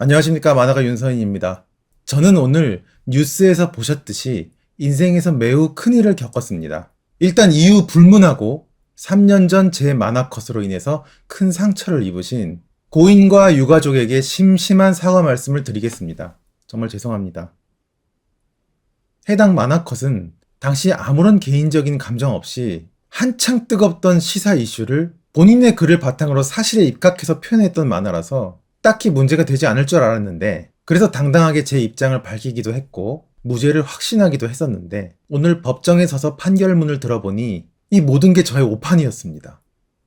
안녕하십니까 만화가 윤서인입니다. 저는 오늘 뉴스에서 보셨듯이 인생에서 매우 큰 일을 겪었습니다. 일단 이유 불문하고 3년 전 제 만화 컷으로 인해서 큰 상처를 입으신 고인과 유가족에게 심심한 사과 말씀을 드리겠습니다. 정말 죄송합니다. 해당 만화 컷은 당시 아무런 개인적인 감정 없이 한창 뜨겁던 시사 이슈를 본인의 글을 바탕으로 사실에 입각해서 표현했던 만화라서 딱히 문제가 되지 않을 줄 알았는데 그래서 당당하게 제 입장을 밝히기도 했고 무죄를 확신하기도 했었는데 오늘 법정에 서서 판결문을 들어보니 이 모든 게 저의 오판이었습니다.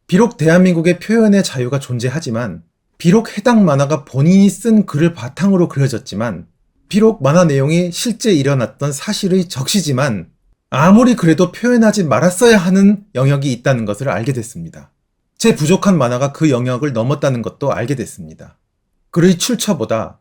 비록 대한민국의 표현의 자유가 존재하지만 비록 해당 만화가 본인이 쓴 글을 바탕으로 그려졌지만 비록 만화 내용이 실제 일어났던 사실의 적시지만 아무리 그래도 표현하지 말았어야 하는 영역이 있다는 것을 알게 됐습니다. 제 부족한 만화가 그 영역을 넘었다는 것도 알게 됐습니다. 글의 출처보다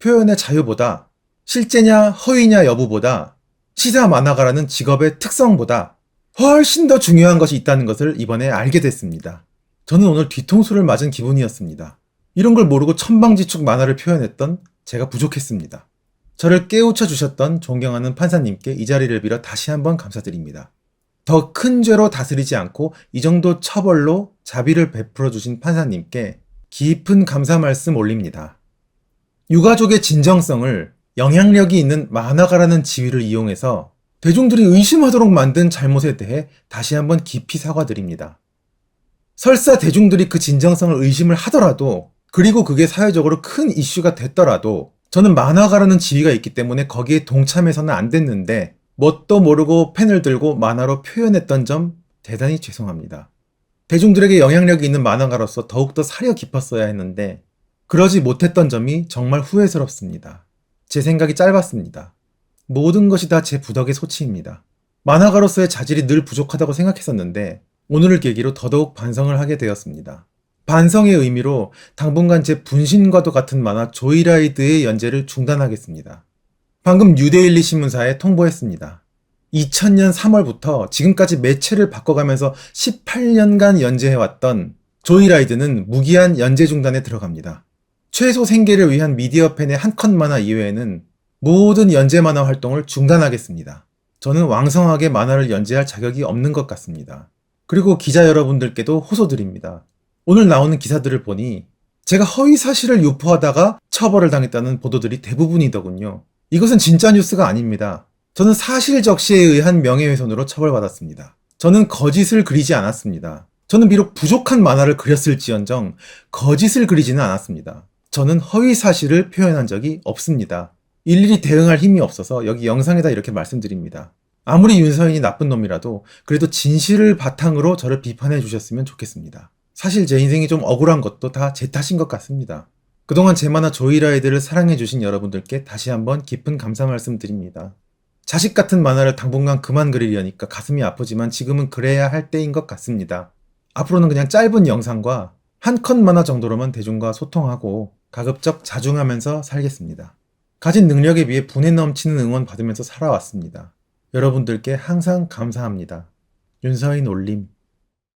표현의 자유보다 실제냐 허위냐 여부보다 시사 만화가라는 직업의 특성보다 훨씬 더 중요한 것이 있다는 것을 이번에 알게 됐습니다. 저는 오늘 뒤통수를 맞은 기분이었습니다. 이런 걸 모르고 천방지축 만화를 표현했던 제가 부족했습니다. 저를 깨우쳐 주셨던 존경하는 판사님께 이 자리를 빌어 다시 한번 감사드립니다. 더 큰 죄로 다스리지 않고 이 정도 처벌로 자비를 베풀어 주신 판사님께 깊은 감사 말씀 올립니다. 유가족의 진정성을 영향력이 있는 만화가라는 지위를 이용해서 대중들이 의심하도록 만든 잘못에 대해 다시 한번 깊이 사과드립니다. 설사 대중들이 그 진정성을 의심을 하더라도 그리고 그게 사회적으로 큰 이슈가 됐더라도 저는 만화가라는 지위가 있기 때문에 거기에 동참해서는 안 됐는데 뭣도 모르고 펜을 들고 만화로 표현했던 점 대단히 죄송합니다. 대중들에게 영향력이 있는 만화가로서 더욱더 사려 깊었어야 했는데 그러지 못했던 점이 정말 후회스럽습니다. 제 생각이 짧았습니다. 모든 것이 다 제 부덕의 소치입니다. 만화가로서의 자질이 늘 부족하다고 생각했었는데 오늘을 계기로 더더욱 반성을 하게 되었습니다. 반성의 의미로 당분간 제 분신과도 같은 만화 조이라이드의 연재를 중단하겠습니다. 방금 뉴데일리 신문사에 통보했습니다. 2000년 3월부터 지금까지 매체를 바꿔가면서 18년간 연재해왔던 조이라이드는 무기한 연재 중단에 들어갑니다. 최소 생계를 위한 미디어 팬의 한 컷 만화 이외에는 모든 연재 만화 활동을 중단하겠습니다. 저는 왕성하게 만화를 연재할 자격이 없는 것 같습니다. 그리고 기자 여러분들께도 호소드립니다. 오늘 나오는 기사들을 보니 제가 허위 사실을 유포하다가 처벌을 당했다는 보도들이 대부분이더군요. 이것은 진짜 뉴스가 아닙니다. 저는 사실 적시에 의한 명예훼손으로 처벌받았습니다. 저는 거짓을 그리지 않았습니다. 저는 비록 부족한 만화를 그렸을지언정 거짓을 그리지는 않았습니다. 저는 허위 사실을 표현한 적이 없습니다. 일일이 대응할 힘이 없어서 여기 영상에다 이렇게 말씀드립니다. 아무리 윤서인이 나쁜 놈이라도 그래도 진실을 바탕으로 저를 비판해 주셨으면 좋겠습니다. 사실 제 인생이 좀 억울한 것도 다 제 탓인 것 같습니다. 그동안 제 만화 조이라이드를 사랑해 주신 여러분들께 다시 한번 깊은 감사 말씀 드립니다. 자식 같은 만화를 당분간 그만 그리려니까 가슴이 아프지만 지금은 그래야 할 때인 것 같습니다. 앞으로는 그냥 짧은 영상과 한 컷 만화 정도로만 대중과 소통하고 가급적 자중하면서 살겠습니다. 가진 능력에 비해 분에 넘치는 응원 받으면서 살아왔습니다. 여러분들께 항상 감사합니다. 윤서인 올림